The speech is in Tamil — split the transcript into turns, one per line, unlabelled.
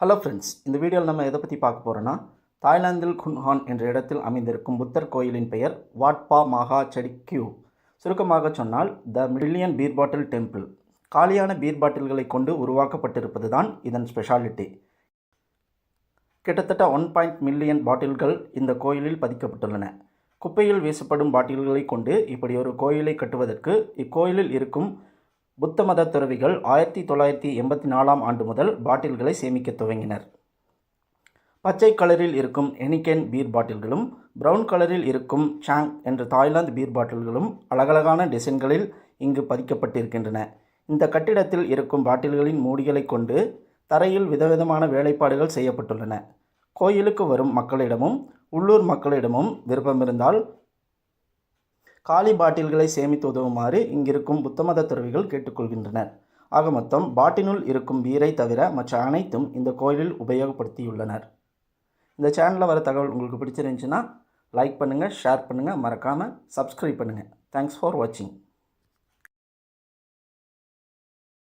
ஹலோ ஃப்ரெண்ட்ஸ் இந்த வீடியோவில் நம்ம எதை பற்றி பார்க்க போகிறோன்னா தாய்லாந்தில் குன்ஹான் என்ற இடத்தில் அமைந்திருக்கும் புத்தர் கோயிலின் பெயர் வாட்பா மகா செடிக்யூ சுருக்கமாக சொன்னால் the million beer bottle temple காலியான பீர் பாட்டில்களை கொண்டு உருவாக்கப்பட்டிருப்பது தான் இதன் ஸ்பெஷாலிட்டி கிட்டத்தட்ட ஒன் பாயிண்ட் மில்லியன் பாட்டில்கள் இந்த கோயிலில் பதிக்கப்பட்டுள்ளன. குப்பையில் வீசப்படும் பாட்டில்களை கொண்டு இப்படி ஒரு கோயிலை கட்டுவதற்கு இக்கோயிலில் இருக்கும் புத்த மத துறவிகள் ஆயிரத்தி தொள்ளாயிரத்தி எண்பத்தி நாலாம் ஆண்டு முதல் பாட்டில்களை சேமிக்க துவங்கினர். பச்சை கலரில் இருக்கும் எனிகென் பீர் பாட்டில்களும் பிரவுன் கலரில் இருக்கும் சாங் என்ற தாய்லாந்து பீர் பாட்டில்களும் அழகழகான டிசைன்களில் இங்கு பதிக்கப்பட்டிருக்கின்றன. இந்த கட்டிடத்தில் இருக்கும் பாட்டில்களின் மூடிகளை கொண்டு தரையில் விதவிதமான வேலைப்பாடுகள் செய்யப்பட்டுள்ளன. கோயிலுக்கு வரும் மக்களிடமும் உள்ளூர் மக்களிடமும் விருப்பமிருந்தால் காலி பாட்டில்களை சேமித்து உதவுமாறு இங்கிருக்கும் புத்தமத துறவிகள் கேட்டுக்கொள்கின்றனர். ஆக மொத்தம் பாட்டினுள் இருக்கும் பீரை தவிர மற்ற அனைத்தும் இந்த கோயிலில் உபயோகப்படுத்தியுள்ளனர். இந்த சேனலில் வர தகவல் உங்களுக்கு பிடிச்சிருந்துச்சுன்னா லைக் பண்ணுங்கள் ஷேர் பண்ணுங்கள் மறக்காமல் சப்ஸ்கிரைப் பண்ணுங்கள் தேங்க்ஸ் ஃபார் வாட்சிங்